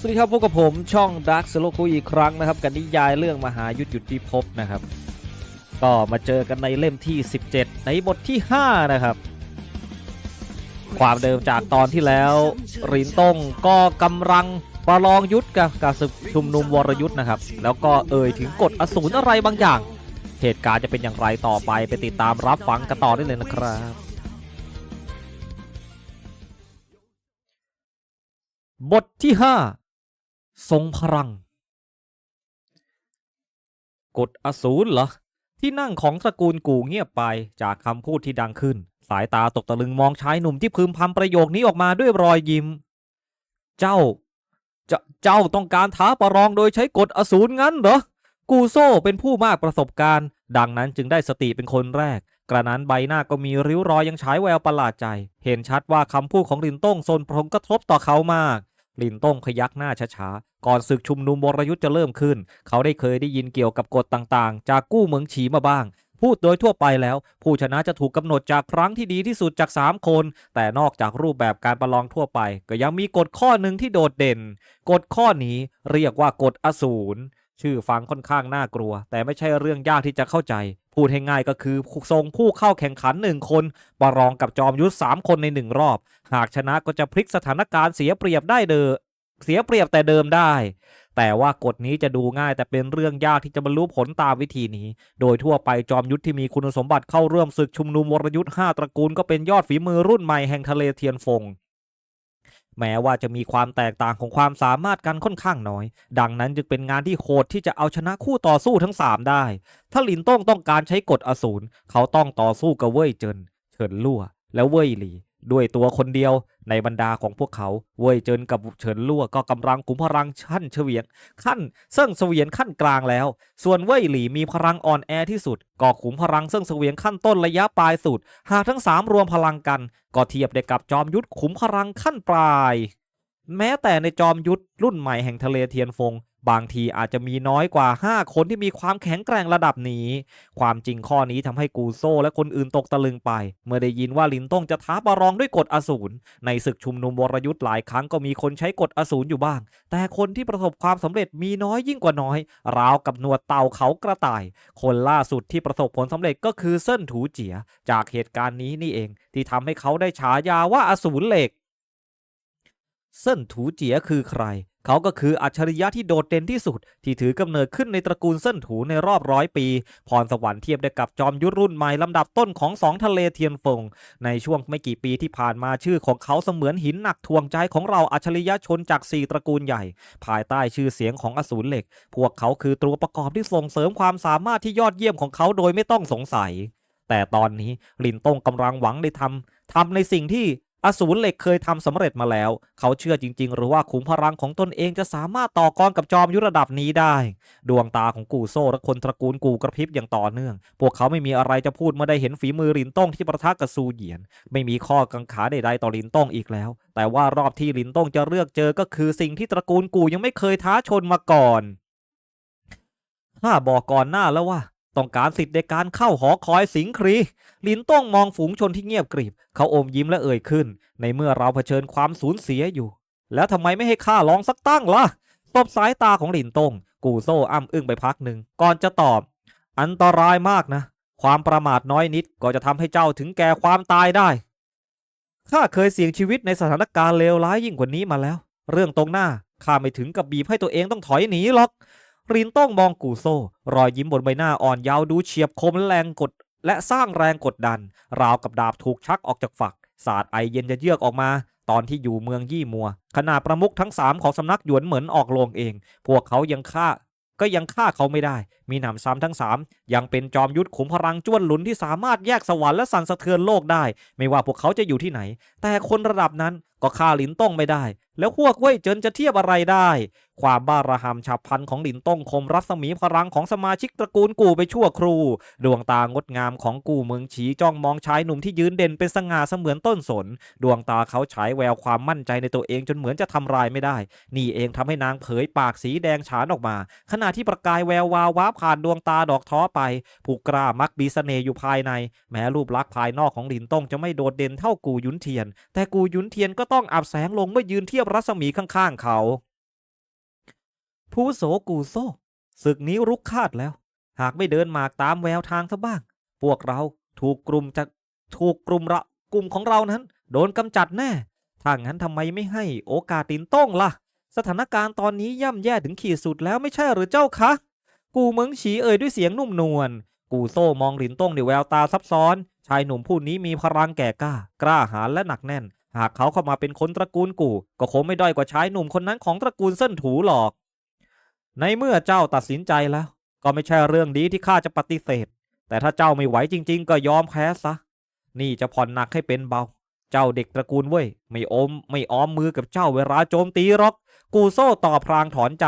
สวัสดีครับพบกับผมช่องดักสโลคุอีกครั้งนะครับกันนิยายเรื่องมหายุทธหยุดที่พนะครับ ก็มาเจอกันในเล่มที่ 17 ในบทที่ 5 นะครับ ความเดิมจากตอนที่แล้วรินต้งก็กำลังประลองยุทธกับการศึกชุมนุมวรยุทธ์นะครับ แล้วก็เอ่ยถึงกฎอสูรอะไรบางอย่าง เหตุการณ์จะเป็นอย่างไรต่อไปไปติดตามรับฟังกันต่อได้เลยนะครับบทที่5 ทรงพลัง กฎอสูรเหรอ ที่นั่งของตระกูลกูเงียบไปจากคำพูดที่ดังขึ้น สายตาตกตะลึงมองชายหนุ่มที่พึมพำประโยคนี้ออกมาด้วยรอยยิ้ม เจ้า เจเจ้าต้องการท้าประลองโดยใช้กฎอสูรงั้นเหรอ กูโซ่เป็นผู้มากประสบการณ์ ดังนั้นจึงได้สติเป็นคนแรก กระนั้นใบหน้าก็มีริ้วรอยยังฉายแววประหลาดใจ เห็นชัดว่าคำพูดของลินต้งส่งผลกระทบต่อเขามาก ลินต้งพยักหน้าช้าๆ ก่อนศึกชุมนุมวรยุทธ์จะเริ่มขึ้น เขาได้เคยได้ยินเกี่ยวกับกฎต่างๆ จากกู้เหมืองฉีมาบ้าง พูดโดยทั่วไปแล้ว ผู้ชนะจะถูกกำหนดจากครั้งที่ดีที่สุดจาก 3 คน แต่นอกจากรูปแบบการประลองทั่วไป ก็ยังมีกฎข้อหนึ่งที่โดดเด่น กฎข้อนี้เรียกว่ากฎอสูรชื่อฟังค่อนข้างน่ากลัว แต่ไม่ใช่เรื่องยากที่จะเข้าใจ พูดให้ง่ายก็คือทรงผู้เข้าแข่งขันหนึ่งคนประลองกับจอมยุทธสามคนในหนึ่งรอบ หากชนะก็จะพลิกสถานการณ์เสียเปรียบได้เดอเสียเปรียบแต่เดิมได้ แต่ว่ากฎนี้จะดูง่ายแต่เป็นเรื่องยากที่จะบรรลุผลตามวิธีนี้ โดยทั่วไปจอมยุทธที่มีคุณสมบัติเข้าร่วมศึกชุมนุมวรยุทธ์5ตระกูลก็เป็นยอดฝีมือรุ่นใหม่แห่งทะเลเทียนฟง แม้ว่าจะมีความแตกต่างของความสามารถกันค่อนข้างน้อย ดังนั้นจึงเป็นงานที่โหดที่จะเอาชนะคู่ต่อสู้ทั้ง 3 ได้ ถ้าหลินต้งต้องการใช้กฎอสูรเขาต้องต่อสู้กับเว่ยเจิน เฉินลั่ว และเว่ยหลี ด้วยตัวคนเดียวในบรรดาของพวกเขา เว่ยเจินกับเฉินลั่วก็กำลังขุมพลังชั้นเฉวียนขั้นเซิ่งเสวียนขั้นกลางแล้ว ส่วนเว่ยหลี่มีพลังอ่อนแอที่สุด ก็ขุมพลังเซิ่งเสวียนขั้นต้นระยะปลายสุด หากทั้งสามรวมพลังกัน ก็เทียบได้กับจอมยุทธขุมพลังขั้นปลาย แม้แต่ในจอมยุทธรุ่นใหม่แห่งทะเลเทียนฟง บางทีอาจจะมีน้อยกว่า 5 คนที่มีความแข็งแกร่งระดับนี้ ความจริงข้อนี้ทำให้กูโซและคนอื่นตกตะลึงไป เมื่อได้ยินว่าลินต้งจะท้าประลองด้วยกฎอสูร ในศึกชุมนุมวรยุทธ์หลายครั้งก็มีคนใช้กฎอสูรอยู่บ้าง แต่คนที่ประสบความสำเร็จมีน้อยยิ่งกว่าน้อย ราวกับหนวดเต่าเขากระต่าย คนล่าสุดที่ประสบผลสำเร็จก็คือเส้นถูเจีย จากเหตุการณ์นี้นี่เอง ที่ทำให้เขาได้ฉายาว่าอสูรเหล็กเส้นถูเจียคือใคร เขาก็คืออัจฉริยะที่โดดเด่นที่สุด ที่ถือกำเนิดขึ้นในตระกูลเส้นถูในรอบร้อยปี พรสวรรค์เทียบได้กับจอมยุทธรุ่นใหม่ลำดับต้นของสองทะเลเทียนฟง ในช่วงไม่กี่ปีที่ผ่านมาชื่อของเขาเสมือนหินหนักทวงใจของเราอัจฉริยะชนจากสี่ตระกูลใหญ่ ภายใต้ชื่อเสียงของอสูรเหล็ก พวกเขาคือตัวประกอบที่ส่งเสริมความสามารถที่ยอดเยี่ยมของเขาโดยไม่ต้องสงสัย แต่ตอนนี้ลินตงกำลังหวังได้ทำทำในสิ่งที่ อสูรเหล็กเคยทำสำเร็จมาแล้ว เขาเชื่อจริง ๆ หรือว่าขุมพลังของตนเองจะสามารถต่อกรกับจอมยุทธระดับนี้ได้ ดวงตาของกูโซ่และคนตระกูลกูกระพริบอย่างต่อเนื่อง พวกเขาไม่มีอะไรจะพูดเมื่อได้เห็นฝีมือลินต้งที่ประทะกับซูเหยียน ไม่มีข้อกังขาใดๆต่อลินต้งอีกแล้ว แต่ว่ารอบที่ลินต้งจะเลือกเจอก็คือสิ่งที่ตระกูลกูยังไม่เคยท้าชนมาก่อนข้าบอกก่อนหน้าแล้วว่า ต้องการสิทธิ์ในการเข้าหอคอยสิงครีลินต้องมองฝูงชนที่เงียบกริบ เขาอมยิ้มและเอ่ยขึ้น ในเมื่อเราเผชิญความสูญเสียอยู่ แล้วทำไมไม่ให้ข้าลองสักตั้งล่ะตบสายตาของหลินตงกูโซ่อ้ำอึ้งไปพักหนึ่งก่อนจะตอบ อันตรายมากนะ ความประมาทน้อยนิดก็จะทำให้เจ้าถึงแก่ความตายได้ข้าเคยเสี่ยงชีวิตในสถานการณ์เลวร้ายยิ่งกว่านี้มาแล้ว เรื่องตรงหน้าข้าไม่ถึงกับบีบให้ตัวเองต้องถอยหนีหรอก รินต้องมองกูโซ รอยยิ้มบนใบหน้าอ่อนเยาว์ดูเฉียบคมและแรงกด และสร้างแรงกดดัน ราวกับดาบถูกชักออกจากฝัก สาดไอเย็นจะเยือกออกมา ตอนที่อยู่เมืองยี่มัว ขณะประมุขทั้งสามของสำนักหยวนเหมือนออกโรงเอง พวกเขายังฆ่า ก็ยังฆ่าเขาไม่ได้ มีหนำซ้ำทั้งสามยังเป็นจอมยุทธขุมพลังจ้วนหลุนที่สามารถแยกสวรรค์และสั่นสะเทือนโลกได้ ไม่ว่าพวกเขาจะอยู่ที่ไหน แต่คนระดับนั้นก็ฆ่าลินต้องไม่ได้ แล้วพวกเว่ยเจินจะเทียบอะไรได้ ความบ้าระหำฉับพลันของหลินต้งคมรัศมีพลังของสมาชิกตระกูลกูไปชั่วครูดวงตางดงามของกูเมืองฉีจ้องมองชายหนุ่มที่ยืนเด่นเป็นสง่าเสมือนต้นสน ดวงตาเขาฉายแววความมั่นใจในตัวเองจนเหมือนจะทำลายไม่ได้ นี่เองทำให้นางเผยปากสีแดงฉานออกมา ขณะที่ประกายแวววาวว้าผ่านดวงตาดอกท้อไป ผู้กล้ามักมีเสน่ห์อยู่ภายใน แม้รูปลักษณ์ภายนอกของหลินต้งจะไม่โดดเด่นเท่ากูหยุนเทียน แต่กูหยุนเทียนก็ต้องอับแสงลงเมื่อยืนเทียบรัศมีข้างๆเขา ผู้โสกูโซศึกนี้รุกคาดแล้ว หากไม่เดินหมากตามแววทางซะบ้าง พวกเราถูกกลุ่มจากถูกกลุ่มระกลุ่มของเรานั้น โดนกำจัดแน่ ถ้างั้นทำไมไม่ให้โอกาสตินต้งล่ะ สถานการณ์ตอนนี้ย่ำแย่ถึงขีดสุดแล้วไม่ใช่หรือเจ้าคะ กูเมิงฉีเอ่ยด้วยเสียงนุ่มนวล กูโซ่มองหลินต้งด้วยแววตาซับซ้อน ชายหนุ่มผู้นี้มีพลังแก่กล้า กล้าหาญและหนักแน่น หากเขาเข้ามาเป็นคนตระกูลกูก็คงไม่ด้อยกว่าชายหนุ่มคนนั้นของตระกูลเส้นถูหรอก ในเมื่อเจ้าตัดสินใจแล้ว ก็ไม่ใช่เรื่องดีที่ข้าจะปฏิเสธ แต่ถ้าเจ้าไม่ไหวจริง ๆ ก็ยอมแพ้ซะ นี่จะผ่อนหนักให้เป็นเบา เจ้าเด็กตระกูลเว้ย ไม่อม ไม่อ้อมมือกับเจ้าเวลาโจมตีหรอก กูโซ่ต่อพรางถอนใจ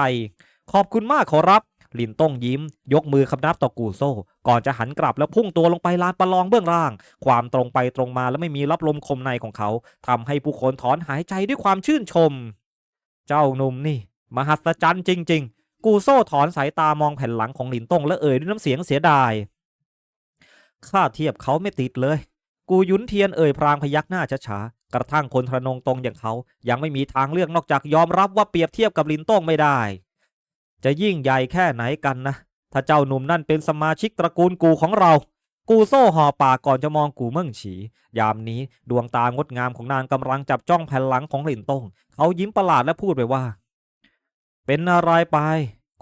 ขอบคุณมากขอรับ ลินต้งยิ้ม ยกมือคำนับต่อกูโซ่ ก่อนจะหันกลับแล้วพุ่งตัวลงไปลานประลองเบื้องล่าง ความตรงไปตรงมาและไม่มีรับลมคมในของเขาทำให้ผู้คนถอนหายใจด้วยความชื่นชม เจ้าหนุ่มนี่ มหัศจรรย์จริง ๆ กูโซ่ถอนสายตามองแผ่นหลังของลินต้งและเอ่ยด้วยน้ำเสียงเสียดายข้าเทียบเขาไม่ติดเลย กูยุนเทียนเอ่ยพรางพยักหน้าช้าๆกระทั่งคนทะนงตรงอย่างเขา ยังไม่มีทางเลือกนอกจากยอมรับว่าเปรียบเทียบกับลินต้งไม่ได้ จะยิ่งใหญ่แค่ไหนกันนะ ถ้าเจ้าหนุ่มนั่นเป็นสมาชิกตระกูลกูของเรา กูโซ่ห่อปากก่อนจะมองกูเมื่งฉี ยามนี้ดวงตางดงามของนางกำลังจับจ้องแผ่นหลังของหลินต้ง เขายิ้มประหลาดและพูดไปว่า เป็นอะไรไป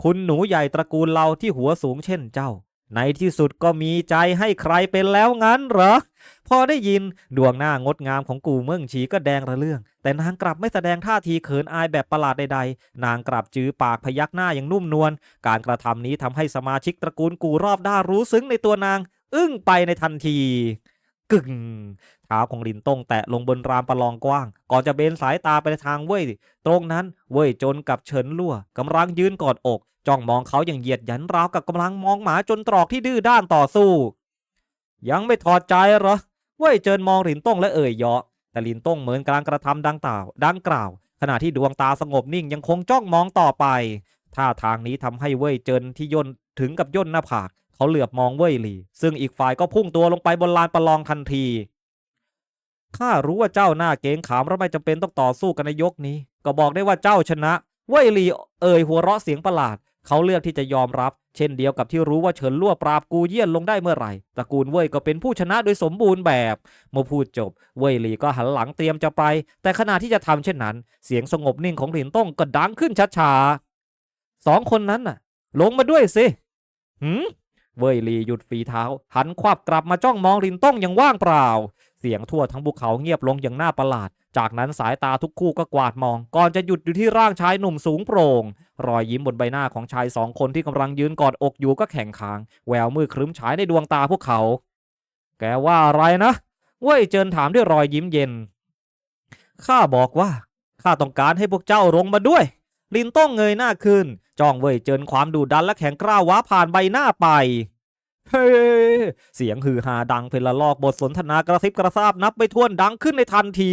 คุณหนูใหญ่ตระกูลเราที่หัวสูงเช่นเจ้า ในที่สุดก็มีใจให้ใครเป็นแล้วงั้นเหรอ พอได้ยินดวงหน้างดงามของกูเมิ่งฉีก็แดงระเรื่อง แต่นางกลับไม่แสดงท่าทีเขินอายแบบประหลาดใดๆ นางกลับจือปากพยักหน้าอย่างนุ่มนวล การกระทำนี้ทำให้สมาชิกตระกูลกูรอบด้ารู้ซึ้งในตัวนาง อึ้งไปในทันที กึ่งเท้าของลินต้งแตะลงบนรามประลองกว้าง ก่อนจะเบนสายตาไปทางเว่ย ตรงนั้นเว่ยจนกับเฉินลั่วกำลังยืนกอดอก จ้องมองเขาอย่างเหยียดหยันราวกับกำลังมองหมาจนตรอกที่ดื้อด้านต่อสู้ ยังไม่ถอดใจเหรอเว่ยเจินมองหลินต้งและเอ่ยเยาะแต่หลินต้งเหมือนการกระทำดังกล่าวดังกล่าว ขณะที่ดวงตาสงบนิ่งยังคงจ้องมองต่อไปท่าทางนี้ทำให้เว่ยเจินที่ย่นถึงกับย่นหน้าผากเขาเหลือบมองเว่ยหลี่ ซึ่งอีกฝ่ายก็พุ่งตัวลงไปบนลานประลองทันทีข้ารู้ว่าเจ้าหน้าเกรงขามและไม่จำเป็นต้องต่อสู้กันในยกนี้ ก็บอกได้ว่าเจ้าชนะ เว่ยหลี่เอ่ยหัวเราะเสียงประหลาด เขาเลือกที่จะยอมรับ เช่นเดียวกับที่รู้ว่าเฉินลั่วปราบกูเยี่ยนลงได้เมื่อไหร่ตระกูลเว่ยก็เป็นผู้ชนะโดยสมบูรณ์แบบ เมื่อพูดจบ เว่ยหลี่ก็หันหลังเตรียมจะไป แต่ขณะที่จะทำเช่นนั้น เสียงสงบนิ่งของหลินต้งก็ดังขึ้นช้าๆสองคนนั้นน่ะ ลงมาด้วยสิหืมเว่ยหลี่หยุดฝีเท้า หันควับกลับมาจ้องมองหลินต้งอย่างว่างเปล่า เสียงทั่วทั้งภูเขาเงียบลงอย่างน่าประหลาด จากนั้นสายตาทุกคู่ก็กวาดมอง ก่อนจะหยุดอยู่ที่ร่างชายหนุ่มสูงโปร่ง รอยยิ้มบนใบหน้าของชายสองคนที่กำลังยืนกอดอกอยู่ก็แข็งค้าง แววมือครึ้มฉายในดวงตาพวกเขา แกว่าอะไรนะเว้ยเจินถามด้วยรอยยิ้มเย็น ข้าบอกว่า ข้าต้องการให้พวกเจ้าลงมาด้วย ลินต้องเงยหน้าขึ้น จ้องเว่ยเจินความดุดันและแข็งกร้าวว้าผ่านใบหน้าไป เฮ้เสียงฮือฮาดังเป็นละลอกบทสนทนากระซิบกระซาบนับไปทวนดังขึ้นในทันที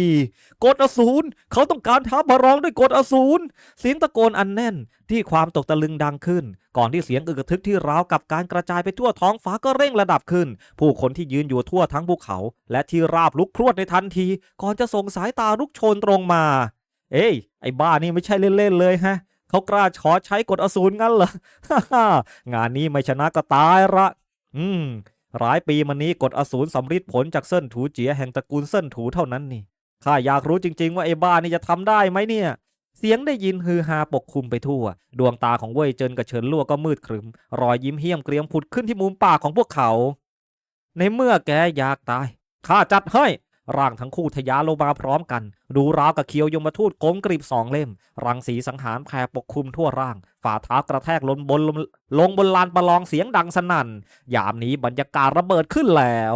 กดอสูรเขาต้องการท้าพระร้องด้วยกดอสูรเสียงตะโกนอันแน่นที่ความตกตะลึงดังขึ้น ก่อนที่เสียงอึกทึกที่ร้าวกับการกระจายไปทั่วท้องฟ้าก็เร่งระดับขึ้น ผู้คนที่ยืนอยู่ทั่วทั้งภูเขา และที่ราบลุกพรวดในทันที ก่อนจะส่งสายตาลุกโชนตรงมา เอ้ยไอ้บ้านี่ไม่ใช่เล่นๆเลยฮะเขากล้าขอใช้กฎอสูรงั้นเหรอฮ่าฮ่างานนี้ไม่ชนะก็ตายละ อืม หลายปีมานี้กฎอสูรสำริดผลจากเส้นถูเจียแห่งตระกูลเส้นถูเท่านั้นนี่ ข้าอยากรู้จริง ๆ ว่าไอ้บ้านี่จะทำได้ไหมเนี่ย เสียงได้ยินฮือฮาปกคลุมไปทั่ว ดวงตาของเว่ยเจินกับเฉินลั่วก็มืดครึม รอยยิ้มเหี้ยมเกรียมผุดขึ้นที่มุมปากของพวกเขา ในเมื่อแกอยากตาย ข้าจัดให้ ร่างทั้งคู่ทะยานลงมาพร้อมกัน ดูราวกับเคียวยมทูตโกงกรีบสองเล่ม รังสีสังหารแผ่ปกคลุมทั่วร่าง ฝ่าเท้ากระแทกลงบนลงบนลานประลองเสียงดังสนั่น ยามนี้บรรยากาศระเบิดขึ้นแล้ว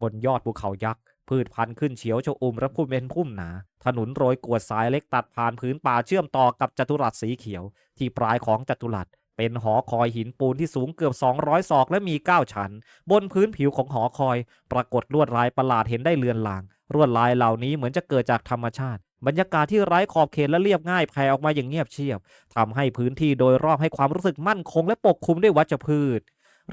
บนยอดภูเขายักษ์พืชพันธุ์ขึ้นเฉียวชอุ่มและพุ่มเป็นพุ่มหนา ถนนโรยกวดสายเล็กตัดผ่านพื้นป่าเชื่อมต่อกับจัตุรัสสีเขียว ที่ปลายของจัตุรัส เป็นหอคอยหินปูนที่สูงเกือบ 200 ศอกและมี 9 ชั้น บนพื้นผิวของหอคอย ปรากฏลวดลายประหลาดเห็นได้เลือนลางลวดลายเหล่านี้เหมือนจะเกิดจากธรรมชาติ บรรยากาศที่ไร้ขอบเขตและเรียบง่ายแผ่ออกมาอย่างเงียบเชียบทำให้พื้นที่โดยรอบให้ความรู้สึกมั่นคงและปกคลุมด้วยวัชพืช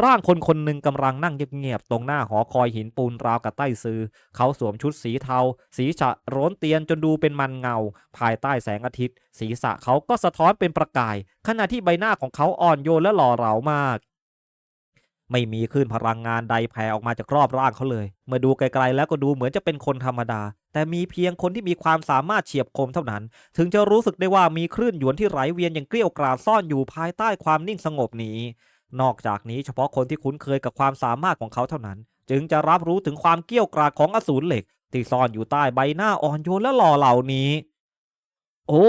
ร่างคนคนหนึ่งกำลังนั่งเงียบๆตรงหน้าหอคอยหินปูนราวกับใต้ซือเขาสวมชุดสีเทาศีรษะร้นเตียนจนดูเป็นมันเงา ภายใต้แสงอาทิตย์ ศีรษะเขาก็สะท้อนเป็นประกาย ขณะที่ใบหน้าของเขาอ่อนโยนและหล่อเหลามากไม่มีคลื่นพลังงานใดแผ่ออกมาจากรอบร่างเขาเลย เมื่อดูไกลๆแล้วก็ดูเหมือนจะเป็นคนธรรมดา แต่มีเพียงคนที่มีความสามารถเฉียบคมเท่านั้น ถึงจะรู้สึกได้ว่ามีคลื่นหยวนที่ไหลเวียนอย่างเกลี้ยวกราดซ่อนอยู่ภายใต้ความนิ่งสงบนี้ นอกจากนี้เฉพาะคนที่คุ้นเคยกับความสามารถของเขาเท่านั้น จึงจะรับรู้ถึงความเกี้ยวกราดของอสูรเหล็ก ที่ซ่อนอยู่ใต้ใบหน้าอ่อนโยนและหล่อเหล่านี้ โอ้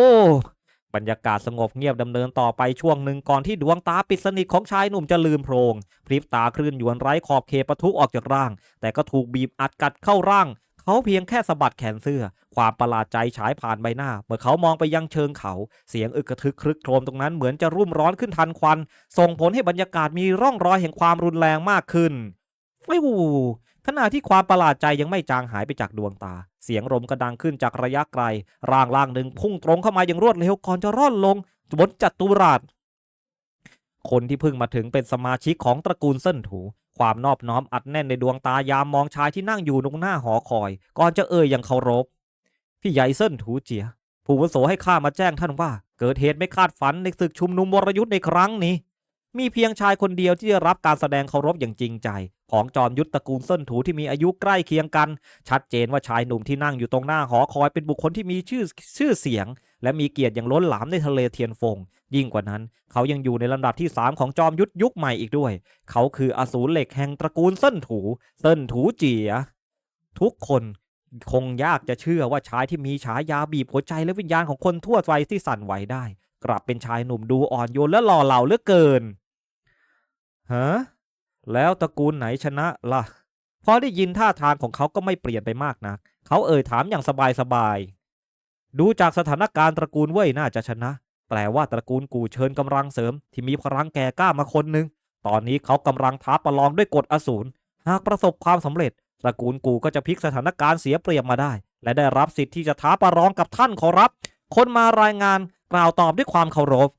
บรรยากาศสงบเงียบดำเนินต่อไปช่วงหนึ่งก่อนที่ดวงตาปิดสนิทของชายหนุ่มจะลืมโพรงพริบตาคลื่นหยวนไร้ขอบเขตปะทุออกจากร่าง แต่ก็ถูกบีบอัดกัดเข้าร่าง เขาเพียงแค่สะบัดแขนเสื้อ ความประหลาดใจฉายผ่านใบหน้า เมื่อเขามองไปยังเชิงเขา เสียงอึกกระทึกครึกโครมตรงนั้นเหมือนจะรุ่มร้อนขึ้นทันควัน ส่งผลให้บรรยากาศมีร่องรอยแห่งความรุนแรงมากขึ้นไม่วูขณะที่ความประหลาดใจยังไม่จางหายไปจากดวงตา เสียงลมก็ดังขึ้นจากระยะไกล ร่างล่างหนึ่งพุ่งตรงเข้ามาอย่างรวดเร็วก่อนจะร่อนลงบนจัตุรัสคนที่เพิ่งมาถึงเป็นสมาชิกของตระกูลเส้นถู ความนอบน้อมอัดแน่นในดวงตายามมองชายที่นั่งอยู่ตรงหน้าหอคอย ก่อนจะเอ่ยอย่างเคารพ พี่ใหญ่เส้นถูเจีย ผู้วุโสให้ข้ามาแจ้งท่านว่า เกิดเหตุไม่คาดฝันในศึกชุมนุมวรยุทธ์ในครั้งนี้ มีเพียงชายคนเดียวที่ได้รับการแสดงเคารพอย่างจริงใจ ของจอมยุทธตระกูลเส้นถูที่มีอายุใกล้เคียงกัน ชัดเจนว่าชายหนุ่มที่นั่งอยู่ตรงหน้าหอคอยเป็นบุคคลที่มีชื่อชื่อเสียง และมีเกียรติอย่างล้นหลามในทะเลเทียนฟง ยิ่งกว่านั้น เขายังอยู่ในลำดับที่ 3 ของจอมยุทธยุคใหม่อีกด้วย เขาคืออสูรเหล็กแห่งตระกูลเส้นถูเส้นถูเจีย ทุกคนคงยากจะเชื่อว่าชายที่มีฉายาบีบหัวใจและวิญญาณของคนทั่วไปที่สั่นไหวได้ กลับเป็นชายหนุ่มดูอ่อนโยนและหล่อเหลาเหลือเกินฮะแล้วตระกูลไหนชนะล่ะพอได้ยินท่าทางของเขาก็ไม่เปลี่ยนไปมากนัก เขาเอ่ยถามอย่างสบายๆดูจากสถานการณ์ตระกูลเว่ยน่าจะชนะ แปลว่าตระกูลกูเชิญกำลังเสริม ที่มีพลังแก่กล้ามาคนหนึ่งตอนนี้เขากำลังท้าประลองด้วยกฎอสูรหากประสบความสำเร็จ ตระกูลกูก็จะพลิกสถานการณ์เสียเปรียบมาได้ และได้รับสิทธิ์ที่จะท้าประลองกับท่านขอรับ คนมารายงานกล่าวตอบด้วยความเคารพ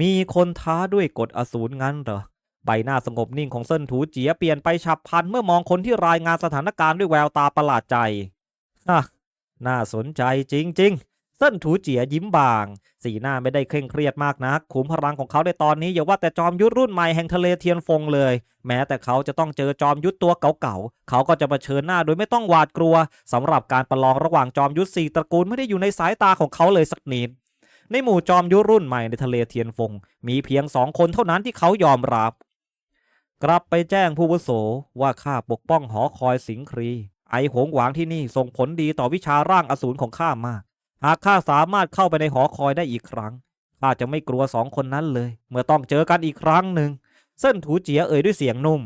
มีคนท้าด้วยกฎอสูรงั้นเหรอใบหน้าสงบนิ่งของเส้นถูเจียเปลี่ยนไปฉับพลันเมื่อมองคนที่รายงานสถานการณ์ด้วยแววตาประหลาดใจฮะน่าสนใจจริงๆ เส้นถูเจียยิ้มบาง สีหน้าไม่ได้เคร่งเครียดมากนักขุมพลังของเขาในตอนนี้อย่าว่าแต่จอมยุทธรุ่นใหม่แห่งทะเลเทียนฟงเลย แม้แต่เขาจะต้องเจอจอมยุทธตัวเก่าๆ เขาก็จะเผชิญหน้าโดยไม่ต้องหวาดกลัวสำหรับการประลองระหว่างจอมยุทธสี่ตระกูลไม่ได้อยู่ในสายตาของเขาเลยสักนิดในหมู่จอมยุทธรุ่นใหม่ในทะเลเทียนฟง มีเพียงสองคนเท่านั้นที่เขายอมรับ กลับไปแจ้งผู้วุโสว่าข้าปกป้องหอคอยสิงครี ไอหงหวางที่นี่ส่งผลดีต่อวิชาร่างอสูรของข้ามาก หากข้าสามารถเข้าไปในหอคอยได้อีกครั้งข้าจะไม่กลัวสองคนนั้นเลย เมื่อต้องเจอกันอีกครั้งหนึ่ง เส้นถูเจียเอ่ยด้วยเสียงนุ่ม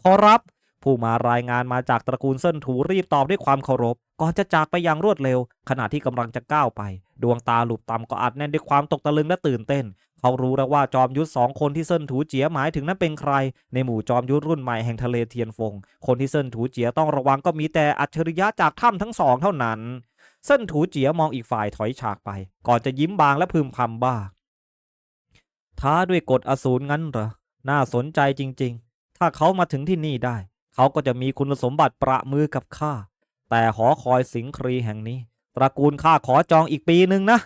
ขอรับ ผู้มารายงานมาจากตระกูลเส้นถูรีบตอบด้วยความเคารพ ก่อนจะจากไปอย่างรวดเร็ว ขณะที่กำลังจะก้าวไป ดวงตาหลุบต่ำก็อัดแน่นด้วยความตกตะลึงและตื่นเต้น เขารู้แล้วว่าจอมยุทธสองคนที่เส้นถูเจียหมายถึงนั้นเป็นใคร ในหมู่จอมยุทธรุ่นใหม่แห่งทะเลเทียนฟง คนที่เส้นถูเจียต้องระวังก็มีแต่อัจฉริยะจากถ้ำทั้งสองเท่านั้น เส้นถูเจียมองอีกฝ่ายถอยฉากไป ก่อนจะยิ้มบางและพึมพำบ้า ท้าด้วยกฎอสูรงั้นเหรอ น่าสนใจจริง ๆ ถ้าเขามาถึงที่นี่ได้ เขาก็จะมีคุณสมบัติประมือกับข้า แต่หอคอยสิงครีแห่งนี้ ตระกูลข้าขอจองอีกปีหนึ่งนะ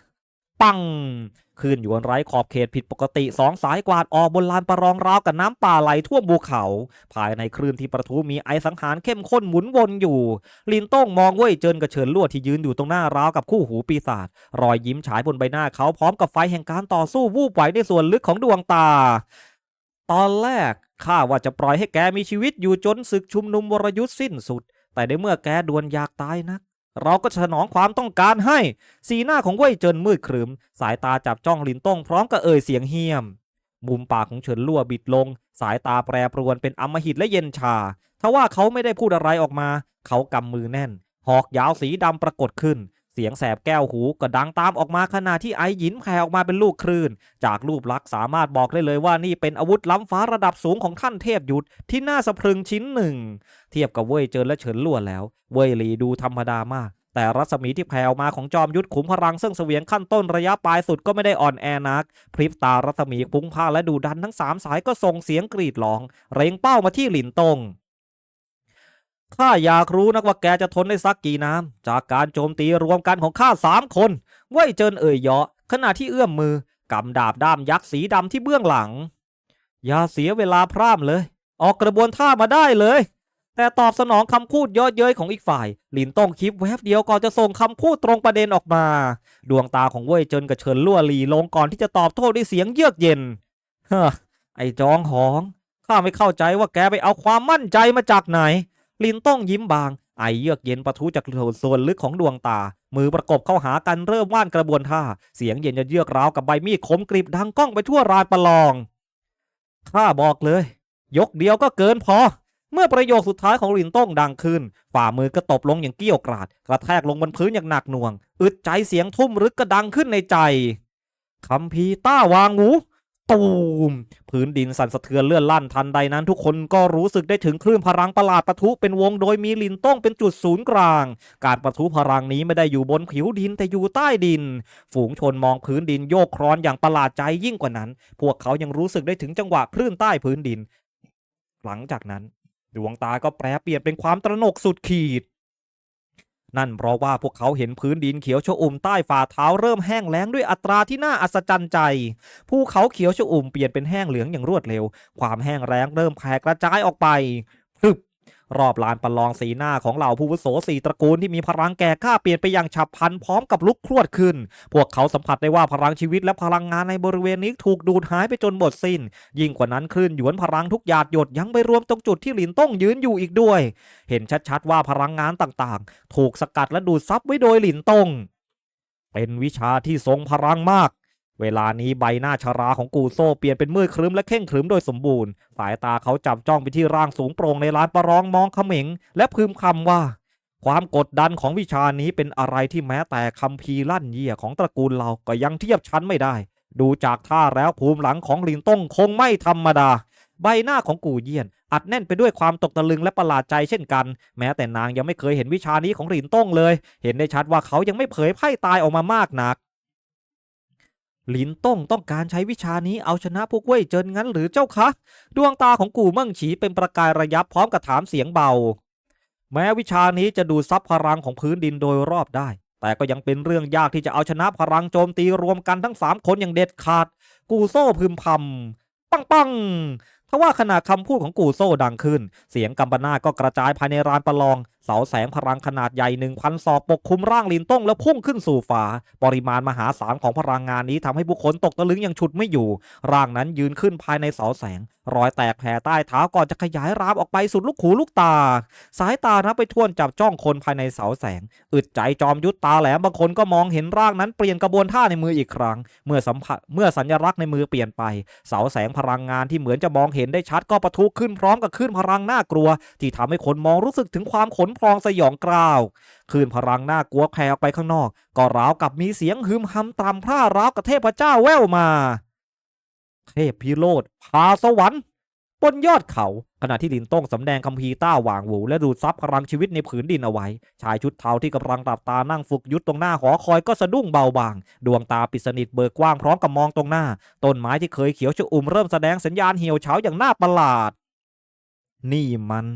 ปัง คลื่นหยวนไร้ขอบเขตผิดปกติสองสายกวาดออกบนลานประรองราวกับน้ำป่าไหลท่วมภูเขา ภายในคลื่นที่ประทุมีไอสังหารเข้มข้นหมุนวนอยู่ ลินโต้งมองเว่ยเจินกับเฉินลวดที่ยืนอยู่ตรงหน้าราวกับคู่หูปีศาจรอยยิ้มฉายบนใบหน้าเขาพร้อมกับไฟแห่งการต่อสู้วูบไหวในส่วนลึกของดวงตา ตอนแรกข้าว่าจะปล่อยให้แกมีชีวิตอยู่จนศึกชุมนุมวรยุทธ์สิ้นสุด แต่ในเมื่อแกดวนอยากตายนัก เราก็สนองความต้องการให้ สีหน้าของเว่ยเจินมืดครึม สายตาจับจ้องลินต้งพร้อมกับเอ่ยเสียงเฮี้ยม มุมปากของเฉินลั่วบิดลง สายตาแปรปรวนเป็นอำมหิตและเย็นชา ทว่าเขาไม่ได้พูดอะไรออกมา เขากำมือแน่น หอกยาวสีดำปรากฏขึ้น เสียงแสบแก้วหูก็ดังตามออกมาขณะที่ไอหยินแผ่ออกมาเป็นลูกคลื่น จากรูปลักษณ์สามารถบอกได้เลยว่านี่เป็นอาวุธล้ำฟ้าระดับสูงของท่านเทพยุทธที่น่าสะพรึงชิ้นหนึ่ง เทียบกับเว่ยเจินและเฉินลั่วแล้ว เว่ยหลีดูธรรมดามาก แต่รัศมีที่แผ่วมาของจอมยุทธขุมพลังซึ่งเสวียงขั้นต้นระยะปลายสุดก็ไม่ได้อ่อนแอนัก พริบตารัศมีพุ่งพ่าและดูดันทั้งสามสายก็ส่งเสียงกรีดร้อง เร่งเป้ามาที่หลินตง ข้าอยากรู้นักว่าแกจะทนได้สักกี่น้ำ จากการโจมตีรวมกันของข้าสามคนเว่ยเจินเอ่ยเยาะขณะที่เอื้อมมือกำดาบด้ามยักษ์สีดำที่เบื้องหลัง อย่าเสียเวลาพร่ำเลย ออกกระบวนท่ามาได้เลย แต่ตอบสนองคำพูดยอะเย้ยของอีกฝ่าย หลินต้องคิดแวบเดียวก่อนจะส่งคำพูดตรงประเด็นออกมา ดวงตาของเว่ยเจินกระเชิญลั่วหลีลงก่อนที่จะตอบโต้ด้วยเสียงเยือกเย็นฮ้อไอ้จองหองข้าไม่เข้าใจว่าแกไปเอาความมั่นใจมาจากไหน ลินต้องยิ้มบาง ไอเยือกเย็นปะทุจากส่วนลึกของดวงตา มือประกบเข้าหากันเริ่มว่านกระบวนท่า เสียงเย็นจะเยือกราวกับใบมีดคมกริบดังก้องไปทั่วรานประลอง ข้าบอกเลย ยกเดียวก็เกินพอ เมื่อประโยคสุดท้ายของลินต้องดังขึ้น ฝ่ามือก็ตบลงอย่างเกี้ยวกราด กระแทกลงบนพื้นอย่างหนักหน่วง อึดใจเสียงทุ่มรึกก็ดังขึ้นในใจคำพีต้าวางงู ตูม พื้นดินสั่นสะเทือนเลื่อนลั่นทันใดนั้น ทุกคนก็รู้สึกได้ถึงคลื่นพลังประหลาดปะทุเป็นวงโดยมีลินต้องเป็นจุดศูนย์กลาง การปะทุพลังนี้ไม่ได้อยู่บนผิวดินแต่อยู่ใต้ดิน ฝูงชนมองพื้นดินโยกครอนอย่างประหลาดใจยิ่งกว่านั้น พวกเขายังรู้สึกได้ถึงจังหวะคลื่นใต้พื้นดิน หลังจากนั้น ดวงตาก็แปรเปลี่ยนเป็นความตระหนกสุดขีด นั่นเพราะว่าพวกเขาเห็นพื้นดินเขียวชอุ่มใต้ฝ่าเท้าเริ่มแห้งแล้งด้วยอัตราที่น่าอัศจรรย์ใจ ภูเขาเขียวชอุ่มเปลี่ยนเป็นแห้งเหลืองอย่างรวดเร็ว ความแห้งแล้งเริ่มแผ่กระจายออกไปพึบ รอบลานประลองสีหน้าของเหล่าผู้วุโสสี่ตระกูลที่มีพลังแก่กล้าเปลี่ยนไปอย่างฉับพลันพร้อมกับลุกพรวดขึ้น พวกเขาสัมผัสได้ว่าพลังชีวิตและพลังงานในบริเวณนี้ถูกดูดหายไปจนหมดสิ้น ยิ่งกว่านั้นคลื่นหยวนพลังทุกหยาดหยดยังไปรวมตรงจุดที่หลินต้องยืนอยู่อีกด้วย เห็นชัดๆว่าพลังงานต่างๆ ถูกสกัดและดูดซับไว้โดยหลินตงเป็นวิชาที่ทรงพลังมาก เวลานี้ใบหน้าชาราของกูโซเปลี่ยนเป็นมืดครึ้มและเข่งครึ้มโดยสมบูรณ์ สายตาเขาจับจ้องไปที่ร่างสูงโปร่งในลานประลองมองเขม็ง และพึมคำว่า ความกดดันของวิชานี้เป็นอะไรที่แม้แต่คำพีลั่นเยี่ยของตระกูลเราก็ยังเทียบชั้นไม่ได้ ดูจากท่าแล้วภูมิหลังของลินต้งคงไม่ธรรมดา ใบหน้าของกูเยี่ยน อัดแน่นไปด้วยความตกตะลึงและประหลาดใจเช่นกัน แม้แต่นางยังไม่เคยเห็นวิชานี้ของหลินต้งเลย เห็นได้ชัดว่าเขายังไม่เผยไพ่ตายออกมามากนัก หลินต้งต้องการใช้วิชานี้เอาชนะพวกเว่ยเจินงั้นหรือเจ้าคะ ดวงตาของกูเมิ่งฉีเป็นประกายระยับพร้อมกับถามเสียงเบา แม้วิชานี้จะดูดซับพลังของพื้นดินโดยรอบได้ แต่ก็ยังเป็นเรื่องยากที่จะเอาชนะพลังโจมตีรวมกันทั้งสามคนอย่างเด็ดขาด กูโซ่พึมพำปังปังทว่าขณะคำพูดของกูโซ่ดังขึ้น เสียงกัมปนาตก็กระจายภายในรานประลอง เสาแสงพลังขนาดใหญ่หนึ่งพันศอกปกคลุมร่างลินต้งแล้วพุ่งขึ้นสู่ฟ้า ปริมาณมหาศาลของพลังงานนี้ทำให้ผู้คนตกตะลึงอย่างฉุดไม่อยู่ ร่างนั้นยืนขึ้นภายในเสาแสง รอยแตกแผ่ใต้เท้าก่อนจะขยายรามออกไปสุดลูกหูลูกตา สายตานับไปท่วนจับจ้องคนภายในเสาแสง อึดใจจอมยุทธตาแหลมบางคนก็มองเห็นร่างนั้นเปลี่ยนกระบวนท่าในมืออีกครั้ง เมื่อสัมผัสเมื่อสัญลักษณ์ในมือเปลี่ยนไป เสาแสงพลังงานที่เหมือนจะมองเห็นได้ชัดก็ปะทุขึ้นพร้อมกับคลื่นพลังน่ากลัว ที่ทำให้คนมองรู้สึกถึงความขนพองสยองกล้าวคลื่นพลังน่ากลัวแผ่ออกไปข้างนอก ก็ราวกับมีเสียงฮึมฮัมตามพร่าราวกับเทพเจ้าแว่วมา เทพพิโรธพาสวรรค์บนยอดเขา ขณะที่ดินต้องสำแดงคัมภีต้าหว่างหูและดูดซับพลังชีวิตในผืนดินเอาไว้ ชายชุดเทาที่กำลังหลับตานั่งฝึกยุทธตรงหน้าหอคอยก็สะดุ้งเบาบาง ดวงตาปิดสนิทเบิกกว้างพร้อมกับมองตรงหน้า ต้นไม้ที่เคยเขียวชอุ่มเริ่มแสดงสัญญาณเหี่ยวเฉาอย่างน่าประหลาด นี่มัน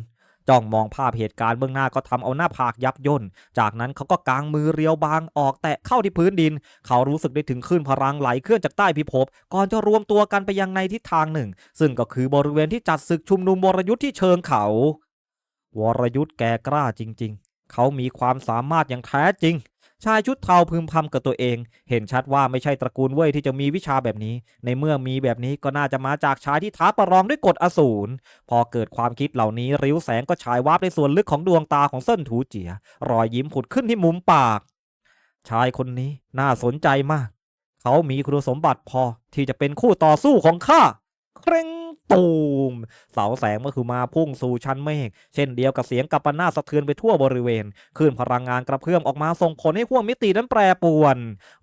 จ้องมองภาพเหตุการณ์เบื้องหน้าก็ทำเอาหน้าผากยับย่น จากนั้นเขาก็กางมือเรียวบางออกแตะเข้าที่พื้นดิน เขารู้สึกได้ถึงคลื่นพลังไหลเคลื่อนจากใต้พิภพก่อนจะรวมตัวกันไปยังในทิศทางหนึ่ง ซึ่งก็คือบริเวณที่จัดศึกชุมนุมวรยุทธ์ที่เชิงเขา วรยุทธ์แกกล้าจริง ๆ เขามีความสามารถอย่างแท้จริง ชายชุดเทาพึมพำกับตัวเอง เห็นชัดว่าไม่ใช่ตระกูลเว่ยที่จะมีวิชาแบบนี้ ในเมื่อมีแบบนี้ก็น่าจะมาจากชายที่ท้าประลองด้วยกฎอสูร พอเกิดความคิดเหล่านี้ริ้วแสงก็ฉายวาบในส่วนลึกของดวงตาของเส้นถูเจีย รอยยิ้มผุดขึ้นที่มุมปาก ชายคนนี้น่าสนใจมาก เขามีคุณสมบัติพอที่จะเป็นคู่ต่อสู้ของข้าเคร่ง ตูมเสาแสงเมื่อคือมาพุ่งสู่ชั้นเมฆเช่นเดียวกับเสียงกัปปนาสะเทือนไปทั่วบริเวณคลื่นพลังงานกระเพื่อมออกมาส่งผลให้ห้วงมิตินั้นแปรปวน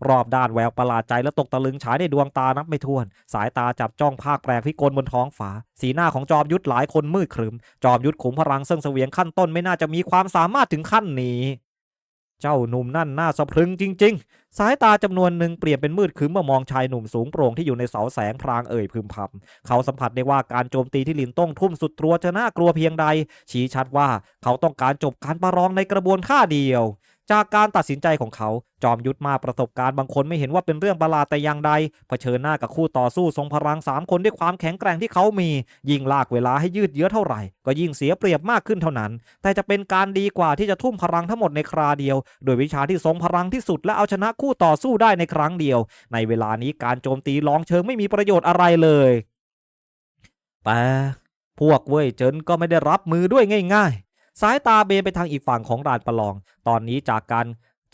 รอบด้านแววประหลาดใจและตกตะลึงฉายในดวงตานับไม่ถ้วน สายตาจับจ้องภาคแปลกพิกลบนท้องฟ้าสีหน้าของจอมยุทธหลายคนมืดครึม จอมยุทธขุมพลังซึ่งเสวียงขั้นต้นไม่น่าจะมีความสามารถถึงขั้นนี้ เจ้าหนุ่มนั่นน่าสะพรึงจริง ๆ สายตาจำนวนหนึ่งเปลี่ยนเป็นมืดคืมเมื่อมองชายหนุ่มสูงโปร่งที่อยู่ในเสาแสงพรางเอ่ยพึมพำเขาสัมผัสได้ว่าการโจมตีที่ลินต้องทุ่มสุดตัวจะน่ากลัวเพียงใด ชี้ชัดว่าเขาต้องการจบการประลองในกระบวนท่าเดียว จากการตัดสินใจของเขา จอมยุทธมาประสบการณ์บางคนไม่เห็นว่าเป็นเรื่องประหลาดแต่อย่างใด เผชิญหน้ากับคู่ต่อสู้ทรงพลังสามคนด้วยความแข็งแกร่งที่เขามี ยิ่งลากเวลาให้ยืดเยื้อเท่าไหร่ ก็ยิ่งเสียเปรียบมากขึ้นเท่านั้น แต่จะเป็นการดีกว่าที่จะทุ่มพลังทั้งหมดในคราเดียว โดยวิชาที่ทรงพลังที่สุดและเอาชนะคู่ต่อสู้ได้ในครั้งเดียว ในเวลานี้การโจมตีลองเชิงไม่มีประโยชน์อะไรเลยแต่พวกเว่ยเจินก็ไม่ได้รับมือด้วยง่าย ๆ สายตาเบนไปทางอีกฝั่งของด่านประลอง ตอนนี้จากการ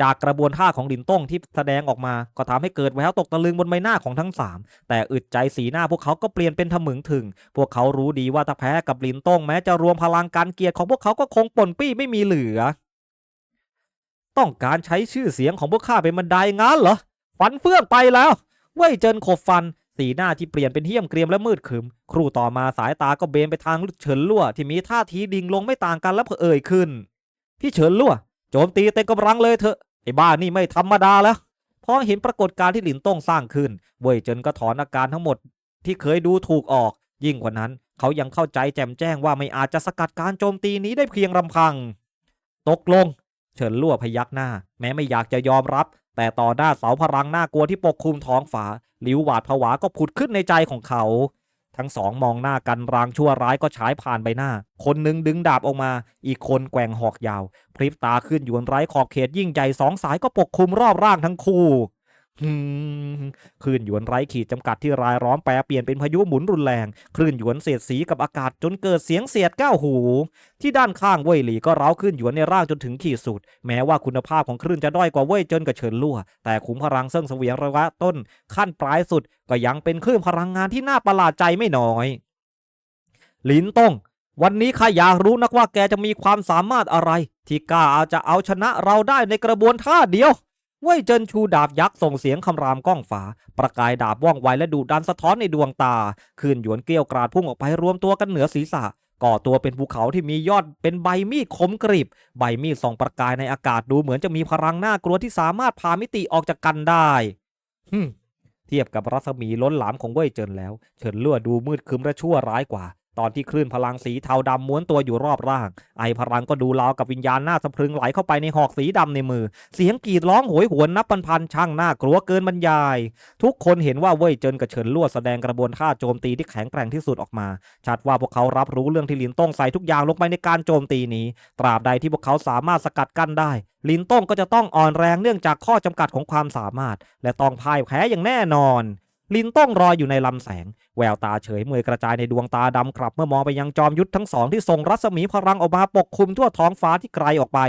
จากกระบวนท่าของลินต้งที่แสดงออกมา ก็ทำให้เกิดแววตกตะลึงบนใบหน้าของทั้งสามแต่อึดใจสีหน้าพวกเขาก็เปลี่ยนเป็นทะมึงถึง พวกเขารู้ดีว่าถ้าแพ้กับลินต้งแม้จะรวมพลังการเกียรติของพวกเขาก็คงป่นปี้ไม่มีเหลือ ต้องการใช้ชื่อเสียงของพวกข้าเป็นบันไดงั้นเหรอ ฟันเฟื่องไปแล้ว เว่ยเจินขบฟัน สีหน้าที่เปลี่ยนเป็นเหี้ยมเกรียมและมืดขรึม ครู่ต่อมาสายตาก็เบนไปทางเฉินลั่วที่มีท่าทีดิ่งลงไม่ต่างกันและเอ่ยขึ้น พี่เฉินลั่วโจมตีเต็มกำลังเลยเถอะไอ้บ้านี่ไม่ธรรมดาแล้วพอเห็นปรากฏการณ์ที่หลินต้งสร้างขึ้น เว่ยเจินก็ถอนอาการทั้งหมดที่เคยดูถูกออก ยิ่งกว่านั้น เขายังเข้าใจแจ่มแจ้งว่าไม่อาจจะสกัดการโจมตีนี้ได้เพียงลำพัง ตกลง เฉินลั่วพยักหน้า แม้ไม่อยากจะยอมรับ แต่ต่อหน้าเสาพลังน่ากลัวที่ปกคลุมท้องฟ้าหลิวหวาดผวาก็ผุดขึ้นในใจของเขา ทั้งสองมองหน้ากันรางชั่วร้ายก็ฉายผ่านใบหน้า คนหนึ่งดึงดาบออกมา อีกคนแกว่งหอกยาว พริบตาขึ้นหยวนไร้ขอบเขตยิ่งใหญ่สองสายก็ปกคลุมรอบร่างทั้งคู่ คลื่นหยวนไร้ขีดจำกัดที่รายล้อมแปรเปลี่ยนเป็นพายุหมุนรุนแรง คลื่นหยวนเสียดสีกับอากาศจนเกิดเสียงเสียดก้าวหู ที่ด้านข้างเว่ยหลีก็เร้าขึ้นหยวนในร่างจนถึงขีดสุด แม้ว่าคุณภาพของคลื่นจะด้อยกว่าเว่ยจนกับเฉินลั่ว แต่ขุมพลังเซิ่งเสวียงระยะต้น ขั้นปลายสุดก็ยังเป็นคลื่นพลังงานที่น่าประหลาดใจไม่น้อย หลินต้งวันนี้ข้าอยากรู้นักว่าแกจะมีความสามารถอะไร ที่กล้าอาจะเอาชนะเราได้ในกระบวนท่าเดียว เว่ยเจินชูดาบยักษ์ส่งเสียงคำรามก้องฝาประกายดาบว่องไวและดูดันสะท้อนในดวงตา คืนหยวนเกลียวกราดพุ่งออกไปรวมตัวกันเหนือศีรษะ ก่อตัวเป็นภูเขาที่มียอดเป็นใบมีดคมกริบ ใบมีดส่องประกายในอากาศดูเหมือนจะมีพลังน่ากลัวที่สามารถพามิติออกจากกันได้ฮึเทียบกับรัศมีล้นหลามของเว่ยเจินแล้ว เฉินลั่วดูมืดครึ้มและชั่วร้ายกว่า ตอนที่คลื่นพลังสีเทาดำม้วนตัวอยู่รอบร่าง ไอพลังก็ดูราวกับวิญญาณหน้าสะพรึงไหลเข้าไปในหอกสีดำในมือ เสียงกรีดร้องโหยหวนนับพันๆช่างน่ากลัวเกินบรรยาย ทุกคนเห็นว่าเว่ยเจินกับเฉินลั่วแสดงกระบวนท่าโจมตีที่แข็งแกร่งที่สุดออกมา ชัดว่าพวกเขารับรู้เรื่องที่ลินต้งใส่ทุกอย่างลงไปในการโจมตีนี้ ตราบใดที่พวกเขาสามารถสกัดกั้นได้ ลินต้งก็จะต้องอ่อนแรงเนื่องจากข้อจำกัดของความสามารถ และต้องพ่ายแพ้อย่างแน่นอน ลินต้องรอยอยู่ในลำแสง แววตาเฉยเมยกระจายในดวงตาดำครับ เมื่อมองไปยังจอมยุทธทั้งสองที่ส่งรัศมีพลังออกมาปกคลุมทั่วท้องฟ้าที่ไกลออกไป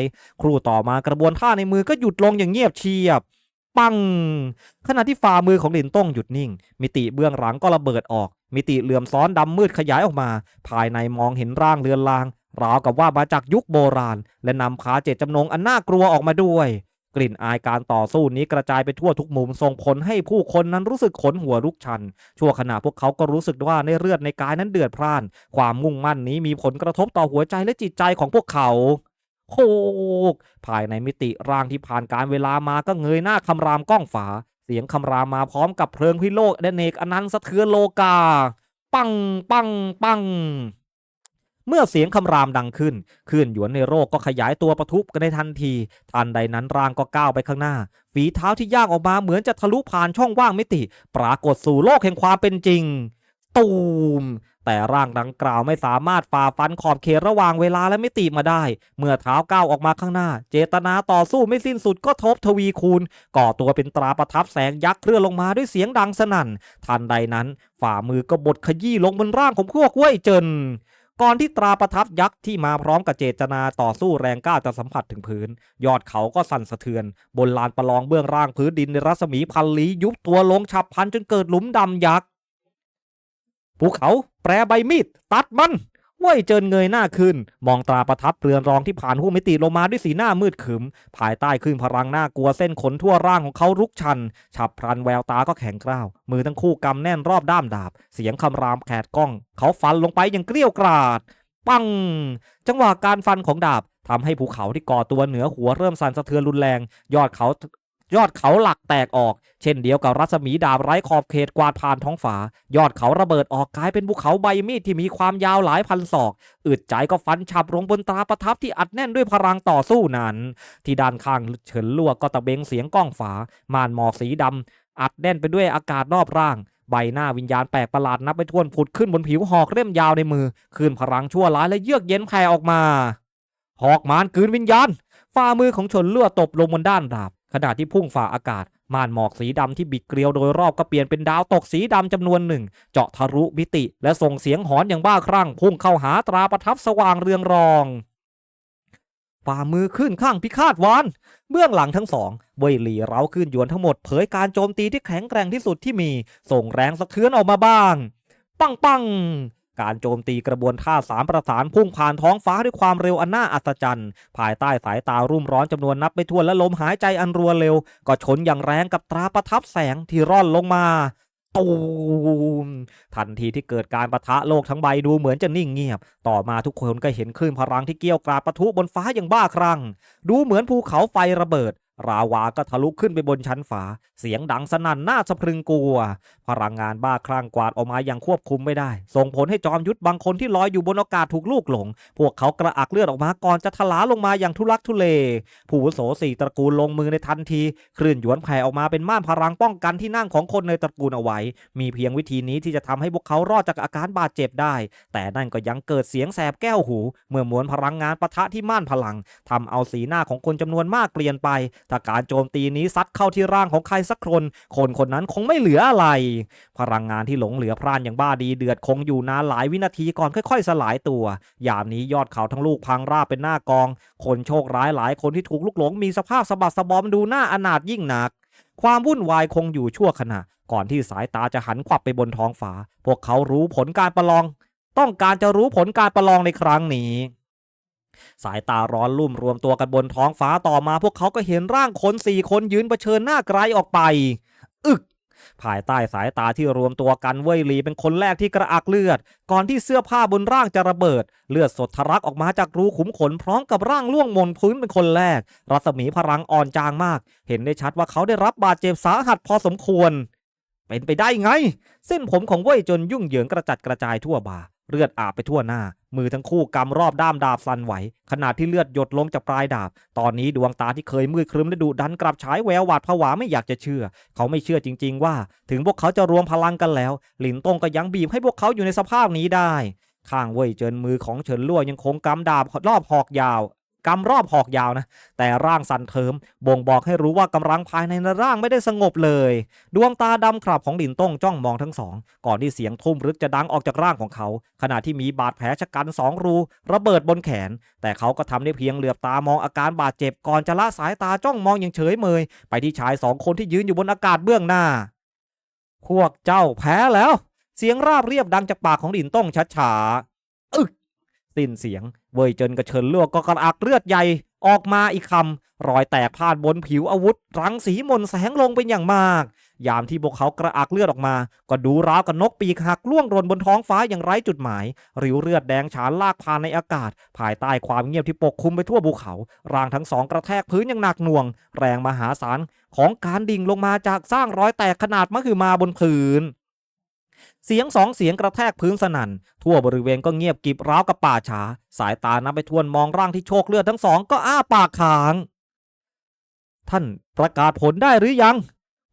ครู่ต่อมากระบวนท่าในมือก็หยุดลงอย่างเงียบเชียบปัง ขณะที่ฝ่ามือของลินต้องหยุดนิ่ง มิติเบื้องหลังก็ระเบิดออก มิติเหลื่อมซ้อนดำมืดขยายออกมา ภายในมองเห็นร่างเรือนลาง ราวกับว่ามาจากยุคโบราณ และนำขาเจตจำนงอันน่ากลัวออกมาด้วย กลิ่นอายการต่อสู้นี้กระจายไปทั่วทุกมุมส่งผลให้ผู้คนนั้นรู้สึกขนหัวลุกชัน ชั่วขณะพวกเขาก็รู้สึกว่าในเลือดในกายนั้นเดือดพร่าน ความมุ่งมั่นนี้มีผลกระทบต่อหัวใจและจิตใจของพวกเขาโคกภายในมิติร่างที่ผ่านการเวลามาก็เงยหน้าคำรามก้องฝา เสียงคำรามมาพร้อมกับเพลิงพิโลกอเนกอนันต์สะเทือนโลกา ปังปังปัง เมื่อเสียงคำรามดังขึ้นคลื่นหยวนในโรคก็ขยายตัวประทุกันในทันทีทันใดนั้นร่างก็ก้าวไปข้างหน้า ฝีเท้าที่ย่างออกมาเหมือนจะทะลุผ่านช่องว่างมิติ ปรากฏสู่โลกแห่งความเป็นจริง ตูม แต่ร่างดังกล่าวไม่สามารถฝ่าฟันขอบเขตระหว่างเวลาและมิติมาได้ เมื่อเท้าก้าวออกมาข้างหน้า เจตนาต่อสู้ไม่สิ้นสุดก็ทบทวีคูณ ก่อตัวเป็นตราประทับแสงยักษ์เคลื่อนลงมาด้วยเสียงดังสนั่น ทันใดนั้น ฝ่ามือก็บดขยี้ลงบนร่างของพวกเว่ยเจิน ก่อนที่ตราประทับยักษ์ที่มาพร้อมกับเจตนาต่อสู้แรงกล้าจะสัมผัสถึงพื้น ยอดเขาก็สั่นสะเทือน บนลานประลองเบื้องร่างพื้นดินในรัศมีพันลี้ยุบตัวลงฉับพันจนเกิดหลุมดำยักษ์ภูเขาแปรใบมีดตัดมัน ว่ยเจินเงยหน้าขึ้น มองตราประทับเรือนรองที่ผ่านหูมิติลงมาด้วยสีหน้ามืดขึม ภายใต้คลื่นพลังหน้ากลัวเส้นขนทั่วร่างของเขารุกชัน ฉับพลันแววตาก็แข็งกร้าว มือทั้งคู่กำแน่นรอบด้ามดาบ เสียงคำรามแขดก้อง เขาฟันลงไปอย่างเกลี้ยวกราด ปัง จังหวะการฟันของดาบทำให้ภูเขาที่ก่อตัวเหนือหัวเริ่มสั่นสะเทือนรุนแรง ยอดเขา ยอดเขาหลักแตกออก เช่นเดียวกับรัศมีดาบไร้ขอบเขตกวาดผ่านท้องฟ้ายอดเขาระเบิดออกกลายเป็นภูเขาใบมีดที่มีความยาวหลายพันศอก อึดใจก็ฟันฉับลงบนตราประทับที่อัดแน่นด้วยพลังต่อสู้นั้น ที่ด้านข้างเฉินลวกก็ตะเบงเสียงก้องฝา ม่านหมอกสีดำอัดแน่นไปด้วยอากาศรอบร่างใบหน้าวิญญาณแปลกประหลาดนับไปทวนผุดขึ้นบนผิวหอกเล่มยาวในมือ คืนพลังชั่วร้ายและเยือกเย็นแผ่ออกมา หอกมารกืนวิญญาณ ฝ่ามือของชนเลือดตบลงบนด้านดาบ ขณะที่พุ่งฝ่าอากาศม่านหมอกสีดำที่บิดเกลียวโดยรอบก็เปลี่ยนเป็นดาวตกสีดำจำนวนหนึ่ง เจาะทะลุมิติ และส่งเสียงหอนอย่างบ้าคลั่ง พุ่งเข้าหาตราประทับสว่างเรืองรองฝ่ามือขึ้นข้างพิฆาตวานเบื้องหลังทั้งสองเวยหลีเร้าขึ้นยวนทั้งหมดเผยการโจมตีที่แข็งแกร่งที่สุดที่มี ส่งแรงสะเทือนออกมาบ้าง ปังปัง การโจมตีกระบวนท่าสามประสานพุ่งผ่านท้องฟ้าด้วยความเร็วอันน่าอัศจรรย์ ภายใต้สายตารุ่มร้อนจำนวนนับไม่ถ้วนและลมหายใจอันรัวเร็ว ก็ชนอย่างแรงกับตราประทับแสงที่ร่อนลงมาตูมทันทีที่เกิดการประทะโลกทั้งใบดูเหมือนจะนิ่งเงียบ ต่อมาทุกคนก็เห็นคลื่นพลังที่เกี่ยวกราดปะทุบนฟ้าอย่างบ้าคลั่ง ดูเหมือนภูเขาไฟระเบิด ราวาก็ทะลุขึ้นไปบนชั้นฝา เสียงดังสนั่นน่าสะพรึงกลัว พลังงานบ้าคลั่งกวาดออกมาอย่างควบคุมไม่ได้ ส่งผลให้จอมยุทธบางคนที่ลอยอยู่บนอากาศถูกลูกหลง พวกเขากระอักเลือดออกมาก่อนจะทลาลงมาอย่างทุลักทุเล ผู้วุโสสี่ตระกูลลงมือในทันทีคลื่นหยวนแผ่ออกมาเป็นม่านพลังป้องกันที่นั่งของคนในตระกูลเอาไว้ มีเพียงวิธีนี้ที่จะทำให้พวกเขารอดจากอาการบาดเจ็บได้ แต่นั่นก็ยังเกิดเสียงแสบแก้วหู เมื่อมวลพลังงานปะทะที่ม่านพลังทำเอาสีหน้าของคนจำนวนมากเปลี่ยนไปถ้าการโจมตีนี้ซัดเข้าที่ร่างของใครสักคน คนคนนั้นคงไม่เหลืออะไร พลังงานที่หลงเหลือพร่านอย่างบ้าดีเดือดคงอยู่นานหลายวินาทีก่อนค่อย ๆ สลายตัว ยามนี้ยอดเขาทั้งลูกพังราบเป็นหน้ากอง คนโชคร้ายหลายคนที่ถูกลุกหลงมีสภาพสะบัดสะบอมดูหน้าอนาถยิ่งหนัก ความวุ่นวายคงอยู่ชั่วขณะ ก่อนที่สายตาจะหันขวับไปบนท้องฟ้า พวกเขารู้ผลการประลอง ต้องการจะรู้ผลการประลองในครั้งนี้ สายตาร้อนลุ่มรวมตัวกันบนท้องฟ้าต่อมาพวกเขาก็เห็นร่างคนสี่คนยืนเผชิญหน้าไกลออกไป อึกภายใต้สายตาที่รวมตัวกันเว่ยหลีเป็นคนแรกที่กระอักเลือด ก่อนที่เสื้อผ้าบนร่างจะระเบิด เลือดสดทะลักออกมาจากรูขุมขนพร้อมกับร่างล่วงมนพื้นเป็นคนแรก รัศมีพลังอ่อนจางมาก เห็นได้ชัดว่าเขาได้รับบาดเจ็บสาหัสพอสมควร เป็นไปได้ไง เส้นผมของเว่ยจนยุ่งเหยิงกระจัดกระจายทั่วบ่าเลือดอาบไปทั่วหน้า มือทั้งคู่กำรอบด้ามดาบสั่นไหว ขณะที่เลือดหยดลงจากปลายดาบ ตอนนี้ดวงตาที่เคยมืดครึ้มและดุดันกลับฉายแววหวาดผวาไม่อยากจะเชื่อ เขาไม่เชื่อจริง ๆ ว่า ถึงพวกเขาจะรวมพลังกันแล้ว หลินตงก็ยังบีบให้พวกเขาอยู่ในสภาพนี้ได้ ข้างเว่ยเจินมือของเฉินลั่วยังคงกำดาบรอบหอกยาว กำรอบหอกยาวนะ แต่ร่างสั่นเทิม บ่งบอกให้รู้ว่ากำลังภายในร่างไม่ได้สงบเลย ดวงตาดำขรับของหลินต้งจ้องมองทั้งสอง ก่อนที่เสียงทุ่มรึกจะดังออกจากร่างของเขา ขณะที่มีบาดแผลชะกันสองรู ระเบิดบนแขน แต่เขาก็ทำได้เพียงเหลือบตามองอาการบาดเจ็บก่อนจะละสายตาจ้องมองอย่างเฉยเมย ไปที่ชายสองคนที่ยืนอยู่บนอากาศเบื้องหน้า พวกเจ้าแพ้แล้ว เสียงราบเรียบดังจากปากของหลินต้งชัดฉาอึกสิ้นเสียง เว่ยเจินกับเฉินลวกก็กระอักเลือดใหญ่ออกมาอีกคำรอยแตกพาดบนผิวอาวุธ รังสีมนแสงลงเป็นอย่างมาก ยามที่พวกเขากระอักเลือดออกมา ก็ดูราวกับนกปีกหักล่วงหล่นบนท้องฟ้าอย่างไร้จุดหมาย ริ้วเลือดแดงฉานลากพานในอากาศ ภายใต้ความเงียบที่ปกคลุมไปทั่วภูเขา ร่างทั้งสองกระแทกพื้นอย่างหนักหน่วง แรงมหาศาลของการดิ่งลงมาจากสร้างรอยแตกขนาดมหึมาบนพื้น เสียงสองเสียงกระแทกพื้นสนั่น ทั่วบริเวณก็เงียบกริบร้าวกับป่าช้า สายตานับไปทวนมองร่างที่โชคเลือดทั้งสองก็อ้าปากค้าง ท่านประกาศผลได้หรือยัง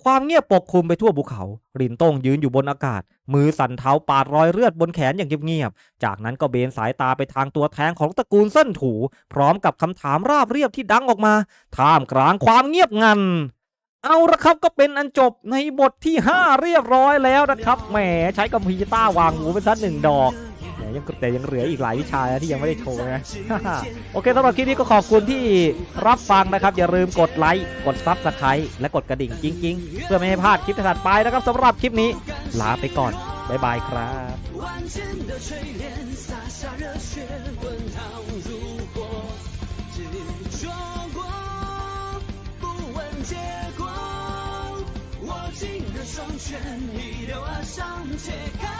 ความเงียบปกคลุมไปทั่วภูเขา รินต้งยืนอยู่บนอากาศ มือสั่นเท้าปาดรอยเลือดบนแขนอย่างเงียบๆจากนั้นก็เบนสายตาไปทางตัวแทงของตระกูลเส้นถู พร้อมกับคำถามราบเรียบที่ดังออกมาท่ามกลางความเงียบงัน เอาละครับก็เป็นอันจบในบทที่ 5 เรียบร้อยแล้วนะครับแหมใช้กัมพีต้าวางหูเป็นสักหนึ่งดอกแหมยังแต่ยังเหลืออีกหลายวิชาที่ยังไม่ได้โชว์นะโอเคสำหรับคลิปนี้ก็ขอบคุณที่รับฟังนะครับ อย่าลืมกดไลค์กดซับสไครต์และกดกระดิ่งจริง ๆ เพื่อไม่ให้พลาดคลิปถัดไปนะครับสำหรับคลิปนี้ลาไปก่อนบ๊ายบายครับ 一流而上且看